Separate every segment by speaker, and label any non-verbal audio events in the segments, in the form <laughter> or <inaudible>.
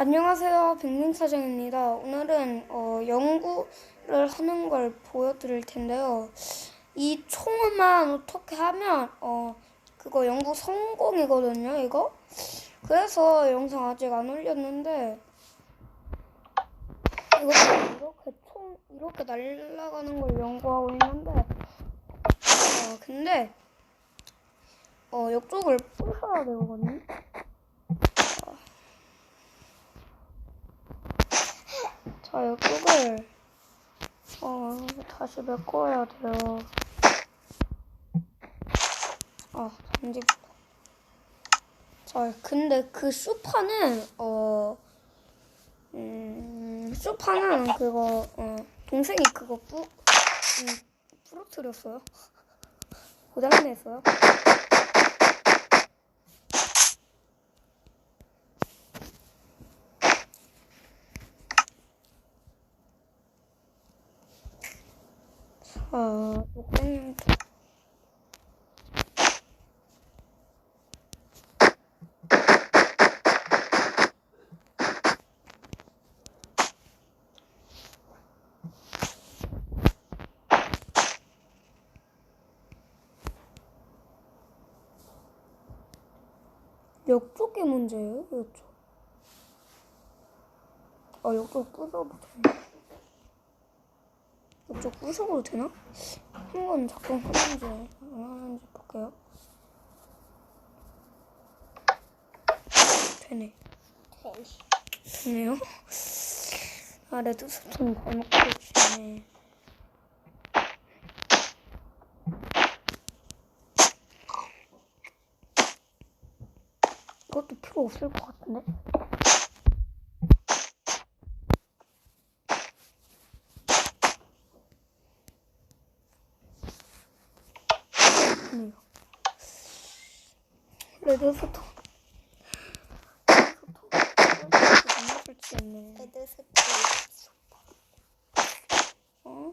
Speaker 1: 안녕하세요. 백림사장입니다. 오늘은 어, 연구를 하는 걸 보여드릴 텐데요. 이 총만 어떻게 하면 어, 그거 연구 성공이거든요. 이거. 그래서 영상 아직 안 올렸는데 이거 이렇게 총 이렇게 날아가는 걸 연구하고 있는데 어, 근데 어, 이쪽을 부셔야 되거든요. 자, 이쪽을 어, 다시 메꿔야 돼요. 아, 던지겠다. 자, 근데 그 수파는 어, 음, 수파는 그거 어, 동생이 그거 뿌, 음, 부러뜨렸어요. <laughs> 고장냈어요. 자, 목사님 이쪽이 문제예요, 이쪽. 아, 부숴도 되나? 이쪽 부숴도 되나? 한번 작동 하는지 안 하는지 볼게요. 되네. 되네요. 아, 레드스톤 잘못 그렸네. 이것도 필요 없을 것 같은데? 네요. 레드스톤. 레드스톤. 설치했네. 어?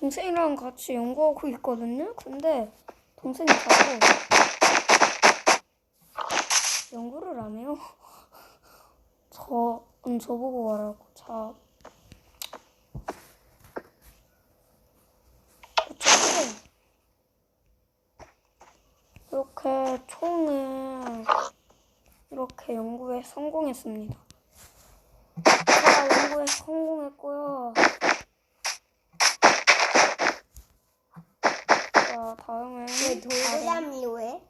Speaker 1: 동생이랑 같이 연구하고 있거든요. 근데 동생이 자꾸 연구를 안 해요. <laughs> 저, 음, 저보고 말하고 자. 이렇게 총을 이렇게 연구에 성공했습니다. 자, 연구에 성공했고요. 자, 다음에
Speaker 2: 왜 돌고남이 왜?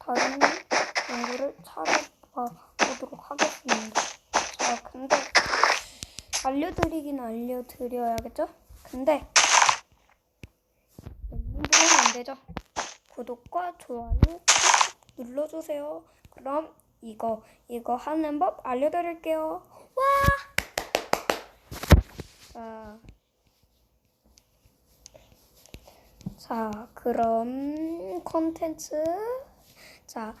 Speaker 1: 다른 연구를 찾아보도록 하겠습니다. 자, 근데 알려드리긴 알려드려야겠죠? 근데 힘들면 안 되죠? 구독과 좋아요 꾹 눌러주세요. 그럼 이거 이거 하는 법 알려드릴게요. 와! 자. 자, 그럼 콘텐츠 자,